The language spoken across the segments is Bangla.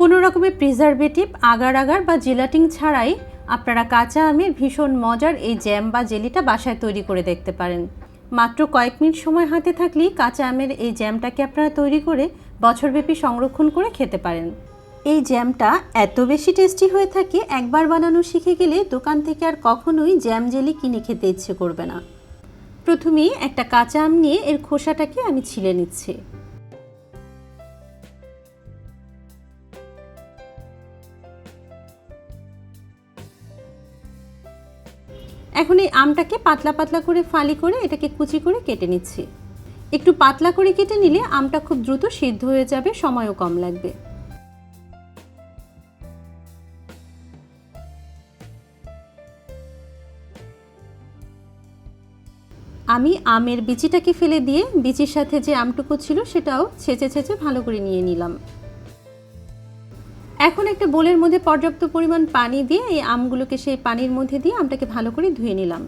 কোনো রকমের প্রিজারভেটিভ আগার আগার বা জেলাটিং ছাড়াই আপনারা কাঁচা আমের ভীষণ মজার এই জ্যাম বা জেলিটা বাসায় তৈরি করে দেখতে পারেন। মাত্র কয়েক মিনিট সময় হাতে থাকলেই কাঁচা আমের এই জ্যামটাকে আপনারা তৈরি করে বছরব্যাপী সংরক্ষণ করে খেতে পারেন। এই জ্যামটা এত বেশি টেস্টি হয়ে থাকে, একবার বানানো শিখে গেলে দোকান থেকে আর কখনোই জ্যাম জেলি কিনে খেতে ইচ্ছে করবে না। প্রথমেই একটা কাঁচা আম নিয়ে এর খোসাটাকে আমি ছিলে নিচ্ছি। এখন এই আমটাকে পাতলা পাতলা করে ফালি করে এটাকে কুচি করে কেটে নিচ্ছি। একটু পাতলা করে কেটে নিলে আমটা খুব দ্রুত সিদ্ধ হয়ে যাবে, সময়ও কম লাগবে। আমি আমের বিচিটাকে ফেলে দিয়ে বিচির সাথে যে আমটুকু ছিল সেটাও ছেঁচে ছেঁচে ভালো করে নিয়ে নিলাম। এখন একটা বোলের মধ্যে পর্যাপ্ত পরিমাণ পানি দিয়ে এই আমগুলোকে সেই পানির মধ্যে দিয়ে আমটাকে ভালো করে ধুয়ে নিলাম।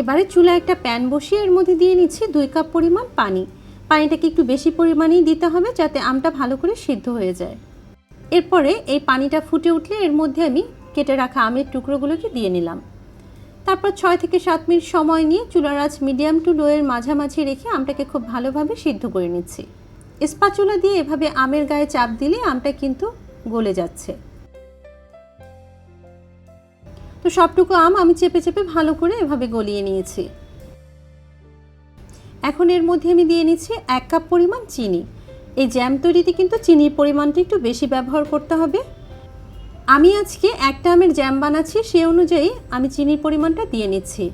এবারে চুলা একটা প্যান বসিয়ে এর মধ্যে দিয়ে নিচ্ছি দুই কাপ পরিমাণ পানি। পানিটাকে একটু বেশি পরিমাণেই দিতে হবে যাতে আমটা ভালো করে সিদ্ধ হয়ে যায়। এরপরে এই পানিটা ফুটে উঠলে এর মধ্যে আমি কেটে রাখা আমের টুকরোগুলোকে দিয়ে নিলাম। তারপর ছয় থেকে সাত মিনিট সময় নিয়ে চুলার আঁচ মিডিয়াম টু লোয়ের মাঝামাঝি রেখে আমটাকে খুব ভালোভাবে সিদ্ধ করে নিচ্ছি। স্পাচুলা দিয়ে এভাবে আমের গায়ে চাপ দিলে আমটা কিন্তু গলে যাচ্ছে। তো সবটুকু আম আমি চেপে চেপে ভালো করে এভাবে গলিয়ে নিয়েছি। এখন এর মধ্যে আমি দিয়ে নিচ্ছি এক কাপ পরিমাণ চিনি। এই জ্যাম তৈরিতে কিন্তু চিনির পরিমাণটা একটু বেশি ব্যবহার করতে হবে। আমি আজকে একটা আমের জ্যাম বানাচ্ছি, সে অনুযায়ী আমি চিনির পরিমাণটা দিয়ে নিচ্ছি।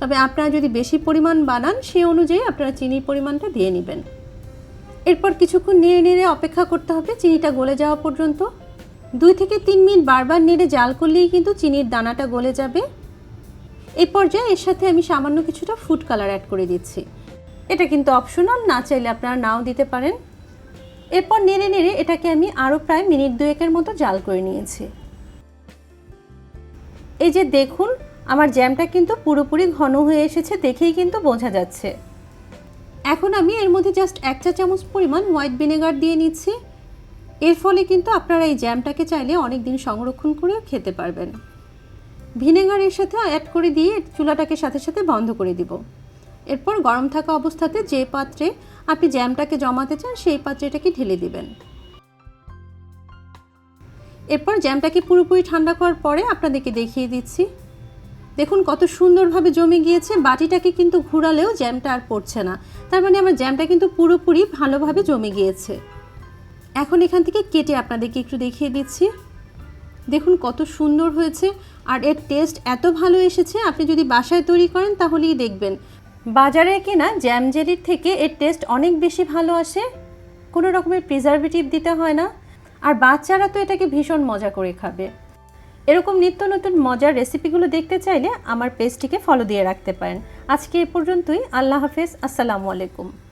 তবে আপনারা যদি বেশি পরিমাণ বানান, সে অনুযায়ী আপনারা চিনির পরিমাণটা দিয়ে নেবেন। এরপর কিছুক্ষণ নেড়ে নেড়ে অপেক্ষা করতে হবে, চিনিটা গলে যাওয়া পর্যন্ত। দুই থেকে তিন মিনিট বারবার নেড়ে জাল করলেই কিন্তু চিনির দানাটা গলে যাবে। এই পর্যায়ে এর সাথে আমি সামান্য কিছুটা ফুড কালার অ্যাড করে দিচ্ছি। এটা কিন্তু অপশনাল না চাইলে আপনারা নাও দিতে পারেন। এরপর নেড়ে নেড়ে এটাকে আমি আরও প্রায় মিনিট দুয়েকের মতো জাল করে নিয়েছি। এই যে দেখুন, আমার জ্যামটা কিন্তু পুরোপুরি ঘন হয়ে এসেছে দেখেই কিন্তু বোঝা যাচ্ছে। এখন আমি এর মধ্যে জাস্ট এক চা চামচ পরিমাণ হোয়াইট ভিনেগার দিয়ে নিচ্ছি। এর ফলে কিন্তু আপনারা এই জ্যামটাকে চাইলে অনেক দিন সংরক্ষণ করেও খেতে পারবেন। ভিনেগারের সাথে অ্যাড করে দিয়ে চুলাটাকে সাথে সাথে বন্ধ করে দিব। এরপর গরম থাকা অবস্থাতে যে পাত্রে আপনি জ্যামটাকে জমাতে চান, সেই পাত্রে এটাকে ঢেলে দিবেন। এরপর জ্যামটাকে পুরোপুরি ঠান্ডা করার পরে আপনাদেরকে দেখিয়ে দিচ্ছি। দেখুন কত সুন্দরভাবে জমে গিয়েছে, বাটিটাকে কিন্তু ঘুরালেও জ্যামটা আর পড়ছে না। তার মানে আমার জ্যামটা কিন্তু পুরোপুরি ভালোভাবে জমে গিয়েছে। এখন এখান থেকে কেটে আপনাদেরকে একটু দেখিয়ে দিচ্ছি। দেখুন কত সুন্দর হয়েছে, আর এর টেস্ট এত ভালো এসেছে, আপনি যদি বাসায় তৈরি করেন তাহলেই দেখবেন। বাজারে কেনা জ্যাম জেলির থেকে এর টেস্ট অনেক বেশি ভালো আসে। কোনো রকমের প্রিজারভেটিভ দিতে হয় না। আর বাচ্চারা তো এটাকে ভীষণ মজা করে খাবে। এরকম নিত্য নতুন মজার রেসিপিগুলো দেখতে চাইলে আমার পেজটিকে ফলো দিয়ে রাখতে পারেন। আজকে এ পর্যন্তই। আল্লাহ হাফেজ। আসসালামু আলাইকুম।